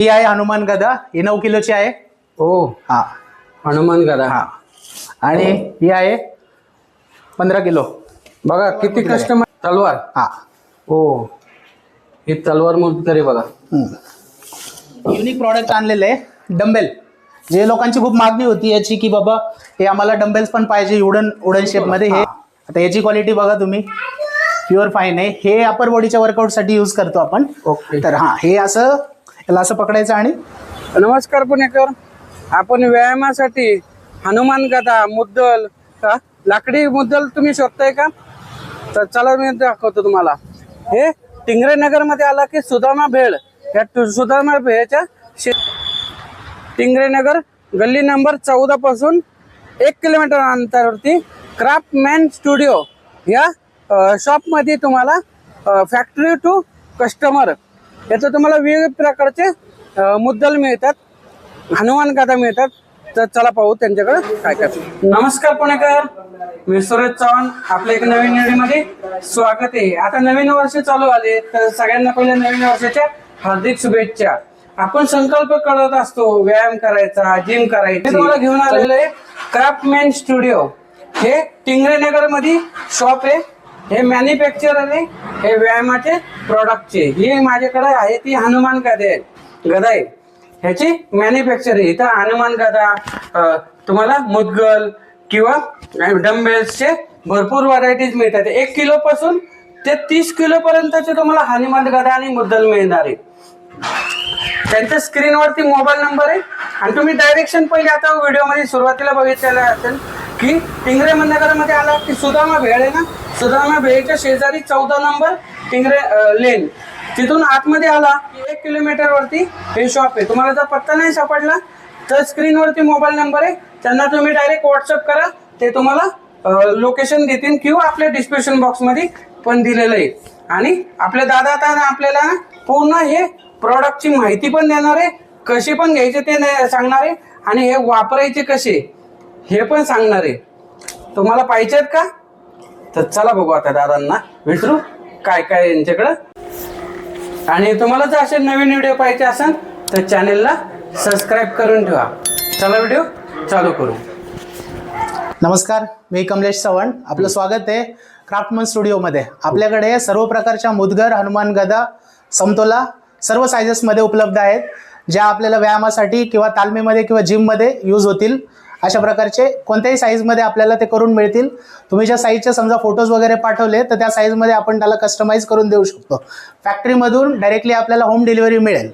ही आहे हनुमान गदा. ही नऊ किलोची आहे. हो. हा. हनुमान गदा. हा. आणि ही आहे पंधरा किलो. बघा किती कस्टमर तलवार. हा. हो. ही तलवार तरी बघा. युनिक प्रॉडक्ट आणलेलं आहे. डंबेल जे लोकांची खूप मागणी होती याची की बाबा हे आम्हाला डंबेल्स पण पाहिजे उडन उडन शेपमध्ये हे आता याची क्वालिटी बघा तुम्ही. प्युअर फाईन आहे. हे अपर बॉडीच्या वर्कआउटसाठी यूज करतो आपण. ओके तर हा हे असं याला असं पकडायचं आणि? नमस्कार पुणेकर. आपण व्यायामासाठी हनुमान गदा मुद्दल का लाकडी मुद्दल तुम्ही शोधताय का? तर चला मी दाखवतो तुम्हाला. हे टिंगरे नगरमध्ये आला की सुदामा भेळ. या टु- सुदामा भेळच्या शे टिंगरे नगर गल्ली नंबर चौदा पासून एक किलोमीटर अंतरावरती क्राफ्ट मॅन स्टुडिओ या शॉपमध्ये तुम्हाला फॅक्टरी टू कस्टमर याचं तुम्हाला विविध प्रकारचे मुद्दल मिळतात. हनुमान गाथा मिळतात. तर चला पाहू त्यांच्याकडे काय काय नमस्कार पुणेकर. मी सुरेश चव्हाण आपल्या एक नवीन मध्ये स्वागत आहे. आता नवीन वर्ष चालू आले तर सगळ्यांना पहिल्या नवीन वर्षाच्या हार्दिक शुभेच्छा. आपण संकल्प करत असतो व्यायाम करायचा जिम करायचा. तुम्हाला घेऊन आलेलं आहे क्राफ्टमॅन स्टुडिओ हे टिंगरे नगरमध्ये शॉप आहे. हे मॅन्युफॅक्चर आहे. हे व्यायामाचे प्रॉडक्टचे ही माझ्याकडे आहे ती हनुमान गदे आहे गदा. आहे ह्याची मॅन्युफॅक्चर आहे इथं हनुमान गदा तुम्हाला मुदगल किंवा डंबेल्सचे भरपूर व्हरायटीज मिळतात. एक किलो पासून ते तीस किलो पर्यंतचे तुम्हाला हनुमान गदा आणि मुद्दल मिळणार आहे. त्यांच्या स्क्रीनवरती मोबाईल नंबर आहे. आणि तुम्ही डायरेक्शन पहिले आता व्हिडिओमध्ये सुरुवातीला बघितलेलं असेल की टिंगरे नगरमध्ये आला की सुदामा भेळ आहे ना? सुदामा भेळच्या शेजारी चौदा नंबर टिंगरे लेन. तिथून आतमध्ये आला की एक किलोमीटर वरती हे शॉप आहे. तुम्हाला जर पत्ता नाही सापडला तर स्क्रीनवरती मोबाईल नंबर आहे. त्यांना तुम्ही डायरेक्ट व्हॉट्सअप करा. ते तुम्हाला लोकेशन देतील किंवा आपल्या डिस्क्रिप्शन बॉक्समध्ये पण दिलेलं आहे. आणि आपले दादा आता आपल्याला पूर्ण हे प्रॉडक्टची माहिती पण देणार आहे. कसे पण घ्यायचे ते नाही सांगणार आहे. आणि हे वापरायचे कसे हे पण सांगणार आहे. तुम्हाला पाहिजेत का? तर चला बघू आता दादांना. विचारू काय काय यांच्याकडं? आणि तुम्हाला जर असे नवीन व्हिडिओ पाहिजे असेल तर चॅनेलला सबस्क्राईब करून ठेवा. चला व्हिडिओ चालू करू. नमस्कार मी कमलेश चव्हाण आपलं स्वागत आहे क्राफ्टमन स्टुडिओमध्ये आपल्याकडे सर्व प्रकारच्या मुदगर हनुमान गदा समतोला सर्व सायझेसमध्ये उपलब्ध आहेत ज्या आपल्याला व्यायामासाठी किंवा तालमीमध्ये किंवा जिममध्ये यूज होतील. अशा प्रकारचे कोणत्याही साईजमध्ये आपल्याला ते करून मिळतील. तुम्ही ज्या साईजचे समजा फोटोज वगैरे पाठवले तर त्या साईजमध्ये आपण त्याला कस्टमाइज करून देऊ शकतो. फॅक्टरीमधून डायरेक्टली आपल्याला होम डिलिव्हरी मिळेल.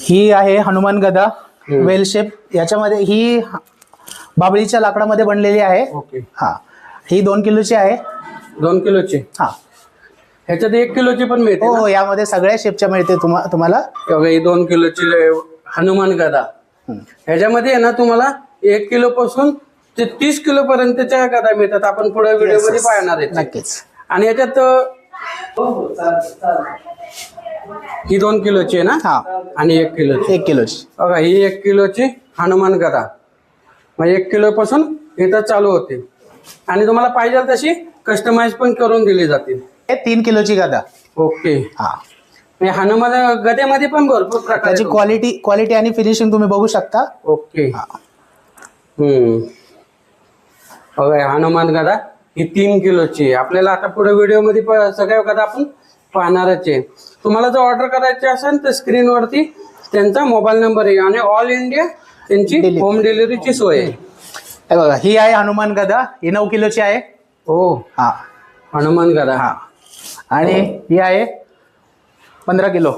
ही आहे हनुमान गदा वेल शेप याच्यामध्ये ही बाबळीच्या लाकडामध्ये बनलेली आहे. ओके. हा. ही दोन किलोची आहे. दोन किलोचे? हा. ह्याच्यात एक किलोची पण मिळते हो? हो यामध्ये सगळ्या शेपच्या मिळते तुम्हा तुम्हाला. हे बघा, ही दोन किलोची हनुमान गदा. ह्याच्यामध्ये आहे ना तुम्हाला एक किलो पासून ते तीस किलो पर्यंतच्या गदा मिळतात. आपण पुढे व्हिडिओमध्ये. पाहणार आहे नक्कीच. आणि याच्यात ही दोन किलोची आहे ना? हा. आणि एक किलोची. एक किलोची. बघा ही एक किलोची हनुमान गदा. मग एक किलो पासून इथं चालू होते. आणि तुम्हाला पाहिजे तशी कस्टमाइज पण करून दिली जाते. हे तीन किलोची गदा. ओके. हे. हनुमान गदेमध्ये पण भरपूर प्रकार त्याची. क्वालिटी क्वालिटी आणि फिनिशिंग तुम्ही बघू शकता. ओके. हा. हम्म. बघा हनुमान गदा ही तीन किलोची आहे. आपल्याला आता पुढे व्हिडिओमध्ये प- सगळ्या गदा आपण पाहणारच आहे. तुम्हाला जर ऑर्डर करायची असेल तर स्क्रीनवरती त्यांचा मोबाईल नंबर आहे आणि ऑल इंडिया त्यांची. होम डिलिव्हरीची सोय आहे. हे बघा ही आहे हनुमान गदा. ही नऊ किलोची आहे. हो. हा. हनुमान गदा. हा. आणि ही आहे पंधरा किलो.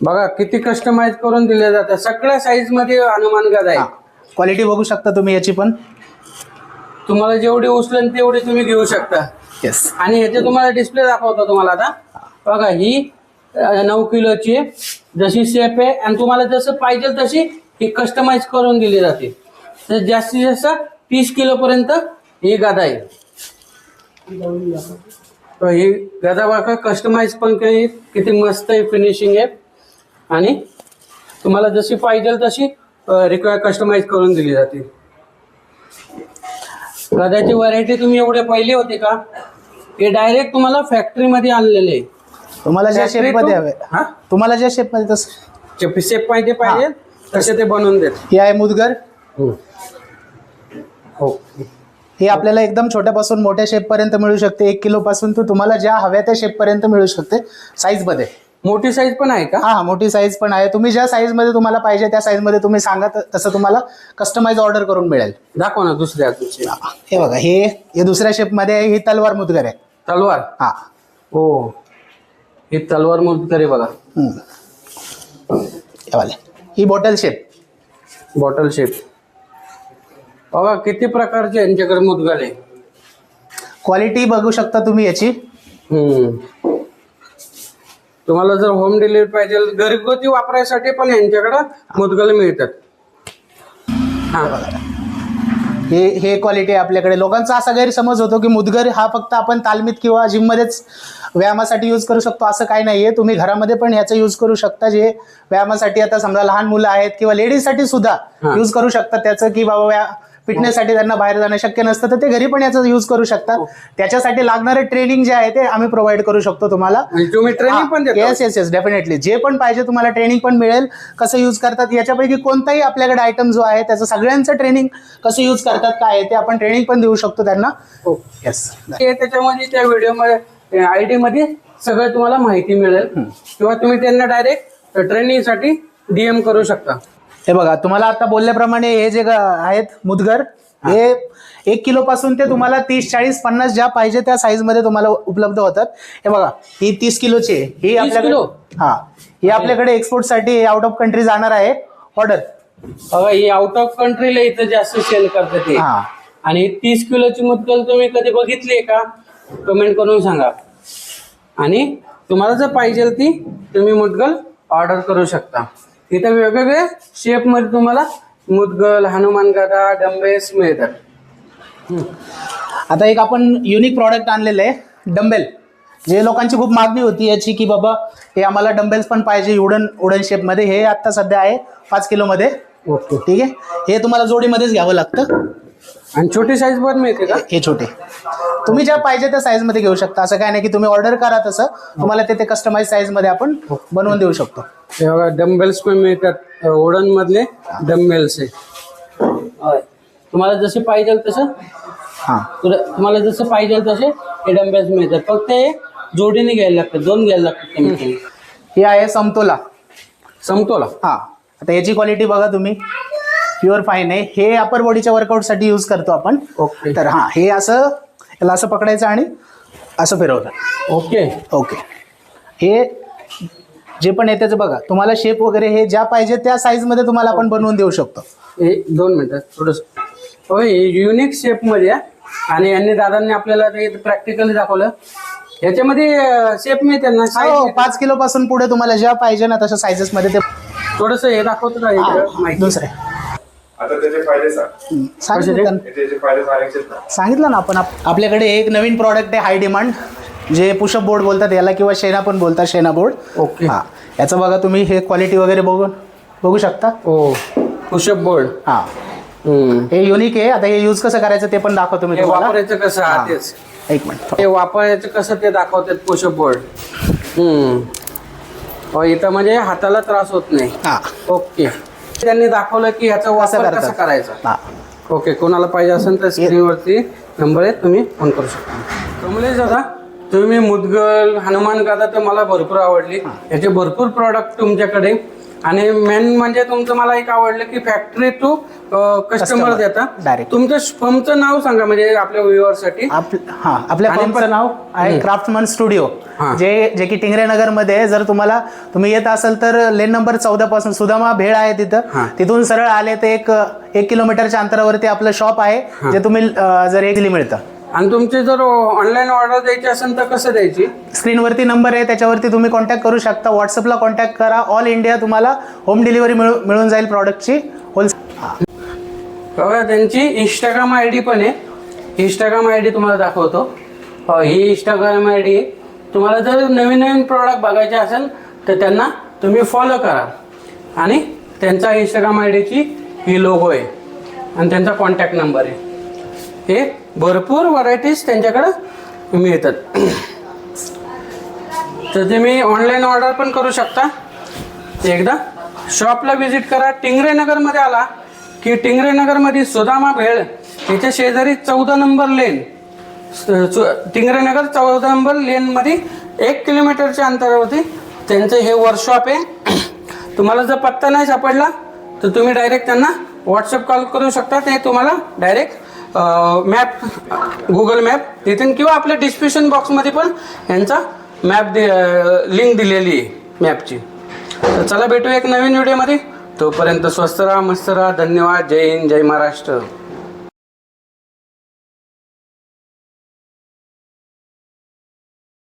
बघा किती कस्टमाइज करून दिले जातात. सगळ्या साईजमध्ये हनुमान गदा आहे. क्वालिटी बघू शकता तुम्ही याची पण. तुम्हाला जेवढी उचलेल तेवढी तुम्ही घेऊ शकता. येस आणि ह्याचे तुम्हाला डिस्प्ले दाखवतो तुम्हाला आता. बघा ही अं, नऊ किलोची आहे. जशी शेप आहे आणि तुम्हाला जसं पाहिजे तशी ही कस्टमाइज करून दिली जाते. तर जास्तीत जास्त तीस किलो पर्यंत ही गादा आहे. तर ही गादा बघा कस्टमाइज पण काही किती मस्त आहे फिनिशिंग आहे. आणि तुम्हाला जशी पाहिजे तशी रिक्वायर कस्टमाइज करून दिली जाते. गदाची व्हरायटी तुम्ही एवढे पहिले होते का? हे डायरेक्ट तुम्हाला फॅक्टरीमध्ये आणलेले तुम्हाला ज्या शेपमध्ये हवे हा? तुम्हाला ज्या शेपमध्ये तसं शेप पाहिजे पाहिजे तसे ते बनवून देत. हे आहे मुदगर. हो. हे आपल्याला एकदम छोट्यापासून मोठ्या शेपपर्यंत मिळू शकते. एक किलोपासून तर तुम्हाला ज्या हव्या त्या शेपपर्यंत मिळू शकते. साईजमध्ये मोठी साईज पण आहे का? हा मोठी साईज पण आहे. तुम्ही ज्या साईजमध्ये तुम्हाला पाहिजे त्या साईजमध्ये तुम्ही सांगा त- तसं तुम्हाला कस्टमाइज ऑर्डर करून मिळेल. दाखवा ना दुसऱ्या तुमची हे बघा हे हे दुसऱ्या शेपमध्ये आहे. ही तलवार मुदगर आहे. तलवार? हा. हो. ही तलवार मुदगरे बघा. हम्म. हे वाले ही बॉटल शेप बॉटल शेप बघा किती प्रकारचे यांच्याकडे मुदगल आहे. क्वालिटी बघू शकता तुम्ही याची. हम्म. तुम्हाला जर होम डिलिव्हरी पाहिजे घरगुती वापरायसाठी पण यांच्याकडे मुदगल मिळतात. हा. हे हे क्वालिटी आहे आपल्याकडे. लोकांचा असा गैरसमज होतो की मुदगर हा फक्त आपण तालमीत किंवा जिममध्येच व्यायामासाठी यूज करू शकतो असं काही नाहीये. तुम्ही घरामध्ये पण ह्याचा यूज करू शकता जे व्यायामासाठी आता समजा लहान मुलं आहेत किंवा लेडीजसाठी सुद्धा. यूज करू शकतात त्याचं की बाबा फिटनेससाठी त्यांना बाहेर जाणं शक्य नसतं तर ते घरी पण याचा यूज करू शकतात. त्याच्यासाठी लागणारे ट्रेनिंग जे आहे ते आम्ही प्रोव्हाइड करू शकतो तुम्हाला. तुम्ही ट्रेनिंग पण येस येस येस डेफिनेटली जे पण पाहिजे तुम्हाला ट्रेनिंग पण मिळेल. कसं यूज करतात याच्यापैकी कोणताही आपल्याकडे आयटम जो आहे त्याचं सगळ्यांचं ट्रेनिंग कसं यूज करतात काय आहे ते आपण ट्रेनिंग पण देऊ शकतो त्यांना. हो. येस ते त्याच्यामध्ये त्या व्हिडिओमध्ये आय डी मध्ये सगळं तुम्हाला माहिती मिळेल. किंवा तुम्ही त्यांना डायरेक्ट ट्रेनिंगसाठी डीएम करू शकता. हे बघा तुम्हाला आता बोलल्याप्रमाणे हे जे ग- आहेत मुदगर हे. एक किलो पासून ते तुम्हाला तीस चाळीस पन्नास ज्या पाहिजे त्या साईजमध्ये तुम्हाला उपलब्ध होतात. हे बघा ही तीस किलोची आहे. ही आपल्याकडे? हा. ही आपल्याकडे एक्सपोर्टसाठी आउट ऑफ कंट्री जाणार आहे. ऑर्डर बघा ही आउट ऑफ कंट्रीला इथं जास्त सेल करते ते. हा. आणि तीस किलोची मुदगल तुम्ही कधी बघितली आहे का? कमेंट करून सांगा. आणि तुम्हाला जर पाहिजे ती तुम्ही मुदगल ऑर्डर करू शकता. इथं वेगवेगळे शेपमध्ये तुम्हाला मुदगल हनुमान गदा डंबेस मिळतात. आता एक आपण युनिक प्रॉडक्ट आणलेलं आहे डंबेल जे लोकांची खूप मागणी होती याची की बाबा हे आम्हाला डंबेल्स पण पाहिजे उडन उडन शेपमध्ये हे आत्ता सध्या आहे पाच किलोमध्ये ओके. ठीक आहे? हे तुम्हाला जोडीमध्येच घ्यावं लागतं. आणि छोटी साईज पण मिळते का? हे छोटे. तुम्ही ज्या पाहिजे त्या साईजमध्ये घेऊ शकता. असं काय नाही की तुम्ही ऑर्डर करा तसं. तुम्हाला ते ते कस्टमाइज साईजमध्ये आपण बनवून देऊ शकतो. हे बघा डंबेल्स पण मिळतात. ओडन मधले डंबेल्स आहे होय. तुम्हाला जसे पाहिजे तसं? हां. तुला- तुम्हाला जसं पाहिजे तसे हे डंबेल्स मिळतात. फक्त हे जोडीने घ्यायला लागतात. दोन घ्यायला लागतात कमीत कमी हे आहे समतोला. समतोला? हां. आता याची क्वालिटी बघा तुम्ही. प्युअर फाईन आहे. हे अपर बॉडीच्या वर्कआउटसाठी यूज करतो आपण. ओके तर हां हे असं याला असं पकडायचं आणि असं फिरवलं. ओके. ओके. हे जे पण आहे त्याचं बघा. तुम्हाला शेप वगैरे हे ज्या पाहिजे त्या साईजमध्ये तुम्हाला आपण बनवून देऊ शकतो. हे दोन मिनिटात थोडस. युनिक शेपमध्ये आहे. आणि यांनी दादांनी आपल्याला ते प्रॅक्टिकली दाखवलं. याच्यामध्ये शेप मिळते ना? हो पाच किलो पासून पुढे तुम्हाला ज्या पाहिजे ना तशा साईजेस मध्ये ते थोडस हे दाखवतो का दुसरे आता त्याचे फायदे सांग. हम्म, सांगितलं ना. त्याचे फायदे सांगायचे ना. सांगितलं ना आपण. आप- आपल्याकडे एक नवीन प्रॉडक्ट आहे हाय डिमांड जे पुशअप बोर्ड बोलतात याला किंवा शेना पण बोलतात शेना बोर्ड ओके हा. याचं बघा तुम्ही हे क्वालिटी वगैरे बघून बघू शकता. ओ पुशअप बोर्ड हा. हे युनिक आहे. आता हे यूज कसं करायचं ते पण दाखवतो मी हे तुम्हाला. वापरायचं कसं? हा. तेच. एक मिनिट हे वापरायचं कसं ते दाखवतात पुशअप बोर्ड हम्म. हो इथं म्हणजे हाताला त्रास होत नाही. हा. ओके त्यांनी दाखवलं की ह्याचा वापर कसा करायचा. ओके कोणाला पाहिजे असेल तर स्क्रीनवरती नंबर आहे तुम्ही फोन करू शकता. कमलेश दादा तुम्ही मुदगल हनुमान गादा तर मला भरपूर आवडली. याचे भरपूर प्रॉडक्ट तुमच्याकडे. आणि मेन म्हणजे तुमचं मला एक आवडलं की फॅक्टरी टू कस्टमर देता direct. तुमच्या फर्मचं नाव सांगा म्हणजे आपल्या व्ह्युअरसाठी आप हा आपल्या आणि फर्मचं पण- नाव आहे क्राफ्टमन स्टुडिओ हा. जे जे की टिंगरे नगरमध्ये आहे. जर तुम्हाला तुम्ही येत असाल तर लेन नंबर चौदा पासून सुदामा भेळ आहे हा. तिथं तिथून सरळ आले तर एक एक किलोमीटरच्या अंतरावरती आपलं शॉप आहे जे तुम्ही अं, जर इझिली मिळतं आणि तुमची जर ऑनलाईन ऑर्डर द्यायची असेल तर कसं द्यायची? स्क्रीनवरती नंबर आहे त्याच्यावरती तुम्ही कॉन्टॅक्ट करू शकता. व्हॉट्सअपला कॉन्टॅक्ट करा. ऑल इंडिया तुम्हाला होम डिलिव्हरी मिळू मिळून जाईल प्रॉडक्टची होलसेल बघा त्यांची इंस्टाग्राम आय डी पण आहे. इंस्टाग्राम आय डी तुम्हाला दाखवतो. हो, ही इंस्टाग्राम आय डी तुम्हाला जर नवीन नवीन प्रॉडक्ट बघायचे असेल तर त्यांना तुम्ही फॉलो करा. आणि त्यांचा इंस्टाग्राम आय डीची ही लोगो आहे. आणि त्यांचा कॉन्टॅक्ट नंबर आहे. हे भरपूर व्हरायटीज त्यांच्याकडं मिळतात. तर तुम्ही ऑनलाईन ऑर्डर पण करू शकता. एकदा शॉपला व्हिजिट करा. टिंगरे नगरमध्ये आला की टिंगरे नगरमध्ये सुदामा भेळ त्याच्या शेजारी चौदा नंबर लेन टिंगरे नगर चौदा नंबर लेनमध्ये एक किलोमीटरच्या अंतरावरती त्यांचं हे वर्कशॉप आहे. तुम्हाला जर पत्ता नाही सापडला तर तुम्ही डायरेक्ट त्यांना व्हॉट्सअप कॉल करू शकता. ते तुम्हाला डायरेक्ट मॅप गुगल मॅप तिथून किंवा आपल्या डिस्क्रिप्शन बॉक्समध्ये पण यांचा मॅप दि लिंक दिलेली आहे मॅपची तर चला भेटू एक नवीन व्हिडिओमध्ये तोपर्यंत स्वस्त राहा मस्त राहा. धन्यवाद. जय हिंद. जय महाराष्ट्र.